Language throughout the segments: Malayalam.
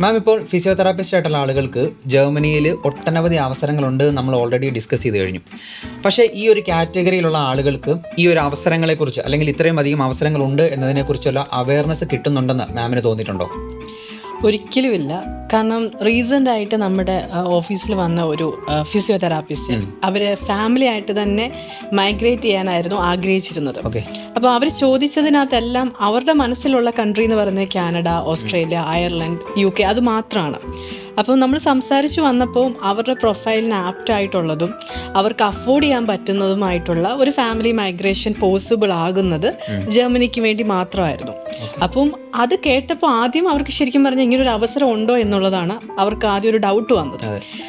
മാം ഇപ്പോൾ ഫിസിയോതെറാപ്പിസ്റ്റ് ആയിട്ടുള്ള ആളുകൾക്ക് ജർമ്മനിയിൽ ഒട്ടനവധി അവസരങ്ങളുണ്ട് നമ്മൾ ഓൾറെഡി ഡിസ്കസ് ചെയ്ത് കഴിഞ്ഞു. പക്ഷേ ഈ ഒരു കാറ്റഗറിയിലുള്ള ആളുകൾക്ക് ഈ ഒരു അവസരങ്ങളെക്കുറിച്ച് അല്ലെങ്കിൽ ഇത്രയും അധികം അവസരങ്ങളുണ്ട് എന്നതിനെക്കുറിച്ചുള്ള അവയർനെസ് കിട്ടുന്നുണ്ടെന്ന് മാമിന് തോന്നിയിട്ടുണ്ടോ? ഒരിക്കലുമില്ല. കാരണം റീസെന്റ് ആയിട്ട് നമ്മുടെ ഓഫീസിൽ വന്ന ഒരു ഫിസിയോതെറാപ്പിസ്റ്റ് അവർ ഫാമിലി ആയിട്ട് തന്നെ മൈഗ്രേറ്റ് ചെയ്യാനായിരുന്നു ആഗ്രഹിച്ചിരുന്നത്. ഓക്കെ അപ്പോൾ അവർ ചോദിച്ചതിനകത്തെല്ലാം അവരുടെ മനസ്സിലുള്ള കൺട്രി എന്ന് പറയുന്നത് Canada Australia Ireland U K അത് മാത്രമാണ് അപ്പോൾ നമ്മൾ സംസാരിച്ച് വന്നപ്പോൾ അവരുടെ പ്രൊഫൈലിന് ആപ്റ്റായിട്ടുള്ളതും അവർക്ക് അഫോർഡ് ചെയ്യാൻ പറ്റുന്നതുമായിട്ടുള്ള ഒരു ഫാമിലി മൈഗ്രേഷൻ പോസിബിൾ ആകുന്നത് ജർമ്മനിക്ക് വേണ്ടി മാത്രമായിരുന്നു. അപ്പം അത് കേട്ടപ്പോൾ ആദ്യം അവർക്ക് ശരിക്കും പറഞ്ഞാൽ ഇങ്ങനൊരു അവസരം ഉണ്ടോ എന്നുള്ളതാണ് അവർക്ക് ആദ്യം ഒരു ഡൗട്ട് വന്നത്.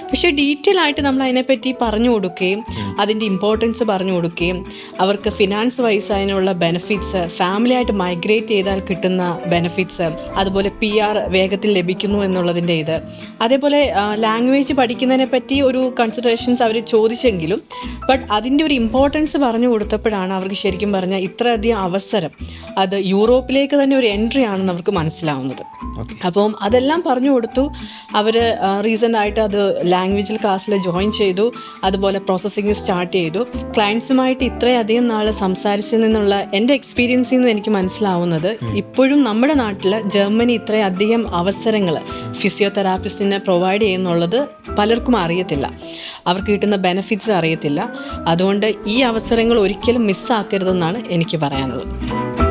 പക്ഷേ ഡീറ്റെയിൽ ആയിട്ട് നമ്മൾ അതിനെപ്പറ്റി പറഞ്ഞു കൊടുക്കുകയും അതിന്റെ ഇമ്പോർട്ടൻസ് പറഞ്ഞു കൊടുക്കുകയും അവർക്ക് ഫിനാൻസ് വൈസ് അതിനുള്ള ബെനിഫിറ്റ്സ് ഫാമിലി ആയിട്ട് മൈഗ്രേറ്റ് ചെയ്താൽ കിട്ടുന്ന ബെനിഫിറ്റ്സ് അതുപോലെ പി ആർ വേഗത്തിൽ ലഭിക്കുന്നു എന്നുള്ളതിന്റെ ഇത്. അതേപോലെ ലാംഗ്വേജ് പഠിക്കുന്നതിനെ പറ്റി ഒരു കൺസിഡറേഷൻസ് അവർ ചോദിച്ചെങ്കിലും ബട്ട് അതിന്റെ ഒരു ഇമ്പോർട്ടൻസ് പറഞ്ഞു കൊടുത്തപ്പോഴാണ് അവർക്ക് ശരിക്കും പറഞ്ഞാൽ ഇത്രയധികം അവസരം. അത് യൂറോപ്പിലേക്ക് തന്നെ ഒരു എൻട്രി ആണെന്ന് അവർക്ക് മനസ്സിലാവുന്നത്. അപ്പം അതെല്ലാം പറഞ്ഞു കൊടുത്തു. അവർ റീസെന്റ് ആയിട്ട് അത് ലാംഗ്വേജിൽ ക്ലാസ്സിൽ ജോയിൻ ചെയ്തു. അതുപോലെ പ്രോസസ്സിങ് സ്റ്റാർട്ട് ചെയ്തു. ക്ലയൻസുമായിട്ട് ഇത്രയധികം നാൾ സംസാരിച്ചതിൽ നിന്നുള്ള എന്റെ എക്സ്പീരിയൻസിൽ നിന്ന് എനിക്ക് മനസ്സിലാവുന്നത് ഇപ്പോഴും നമ്മുടെ നാട്ടിൽ ജർമ്മനി ഇത്രയധികം അവസരങ്ങൾ ഫിസിയോതെറാപ്പിസ്റ്റിനെ പ്രൊവൈഡ് ചെയ്യുന്നുള്ളത് പലർക്കും അറിയത്തില്ല. അവർക്ക് കിട്ടുന്ന ബെനഫിറ്റ്സ് അറിയത്തില്ല. അതുകൊണ്ട് ഈ അവസരങ്ങൾ ഒരിക്കലും മിസ്സാക്കരുതെന്നാണ് എനിക്ക് പറയാനുള്ളത്.